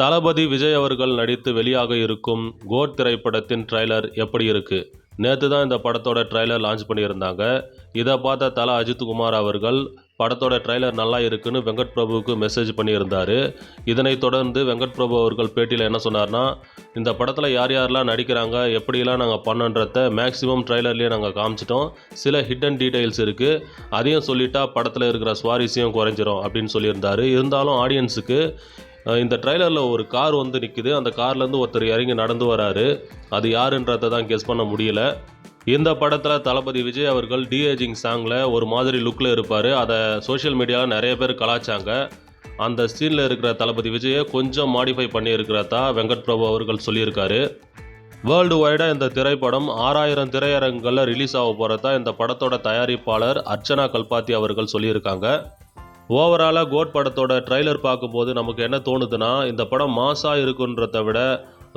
தளபதி விஜய் அவர்கள் நடித்து வெளியாக இருக்கும் கோட் திரைப்படத்தின் ட்ரைலர் எப்படி இருக்கு? நேற்று தான் இந்த படத்தோட ட்ரைலர் லான்ச் பண்ணியிருந்தாங்க. இதை பார்த்த தல அஜித் குமார் அவர்கள் படத்தோட ட்ரைலர் நல்லா இருக்குன்னு வெங்கட் பிரபுவுக்கு மெசேஜ் பண்ணியிருந்தார். இதனைத் தொடர்ந்து வெங்கட் பிரபு அவர்கள் பேட்டியில் என்ன சொன்னார்னா இந்த படத்தில் யார் யாரெல்லாம் நடிக்கிறாங்க எப்படிலாம் நாங்கள் பண்ணன்றத மேக்ஸிமம் ட்ரைலர்லேயே நாங்கள் காமிச்சிட்டோம். சில ஹிடன் டீட்டெயில்ஸ் இருக்குது அதையும் சொல்லிட்டா படத்தில் இருக்கிற சுவாரஸ்யம் குறைஞ்சிரும் அப்படின்னு சொல்லியிருந்தார். இருந்தாலும் ஆடியன்ஸுக்கு இந்த ட்ரைலரில் ஒரு கார் வந்து நிற்குது அந்த கார்லேருந்து ஒருத்தர் இறங்கி நடந்து வராரு. அது யாருன்றதை தான் கெஸ் பண்ண முடியல. இந்த படத்தில் தளபதி விஜய் அவர்கள் டிஏஜிங் சாங்கில் ஒரு மாதிரி லுக்கில் இருப்பார். அதை சோஷியல் மீடியாவில் நிறைய பேர் கலாச்சாங்க. அந்த சீனில் இருக்கிற தளபதி விஜயை கொஞ்சம் மாடிஃபை பண்ணியிருக்கிறதா வெங்கட் பிரபு அவர்கள் சொல்லியிருக்காரு. வேர்ல்டு வைடாக இந்த திரைப்படம் ஆறாயிரம் திரையரங்குகளில் ரிலீஸ் ஆக போகிறதா இந்த படத்தோட தயாரிப்பாளர் அர்ச்சனா கல்பாத்தி அவர்கள் சொல்லியிருக்காங்க. ஓவராலாக கோட் படத்தோட ட்ரைலர் பார்க்கும்போது நமக்கு என்ன தோணுதுன்னா இந்த படம் மாசாக இருக்குன்றத விட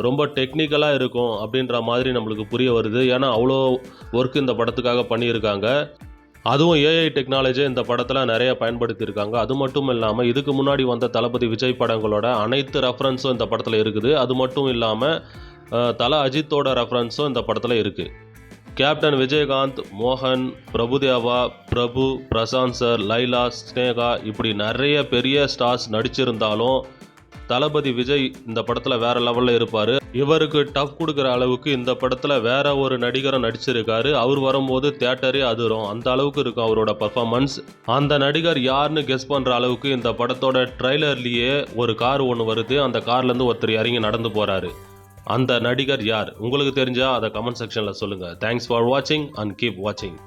ரொம்ப டெக்னிக்கலாக இருக்கும் அப்படின்ற மாதிரி நம்மளுக்கு புரிய வருது. ஏன்னா அவ்வளோ ஒர்க் இந்த படத்துக்காக பண்ணியிருக்காங்க. அதுவும் ஏஐ டெக்னாலஜி இந்த படத்தில் நிறைய பயன்படுத்தியிருக்காங்க. அது மட்டும் இல்லாமல் இதுக்கு முன்னாடி வந்த தளபதி விஜய் படங்களோட அனைத்து ரெஃபரன்ஸும் இந்த படத்தில் இருக்குது. அது மட்டும் இல்லாமல் தல அஜித்தோட ரெஃபரன்ஸும் இந்த படத்தில் இருக்குது கேப்டன் விஜயகாந்த் மோகன் பிரபுதேவா பிரபு பிரசாந்த் சார் லைலா ஸ்னேகா இப்படி நிறைய பெரிய ஸ்டார்ஸ் நடிச்சிருந்தாலும் தளபதி விஜய் இந்த படத்தில் வேற லெவலில் இருப்பார். இவருக்கு டஃப் கொடுக்குற அளவுக்கு இந்த படத்தில் வேற ஒரு நடிகரும் நடிச்சிருக்காரு. அவர் வரும்போது தேட்டரே அதிரும். அந்த அளவுக்கு இருக்கும் அவரோட பர்ஃபார்மன்ஸ் அந்த நடிகர் யாருன்னு கெஸ் பண்ணுற அளவுக்கு இந்த படத்தோட ட்ரைலர்லேயே ஒரு கார் ஒன்று வருது. அந்த கார்லேருந்து ஒருத்தர் இறங்கி நடந்து போகிறாரு அந்த நடிகர் யார்? உங்களுக்கு தெரிஞ்சால் அதை கமெண்ட் செக்ஷனில் சொல்லுங்கள் தேங்க்ஸ் ஃபார் வாட்சிங் அண்ட் கீப் வாட்சிங்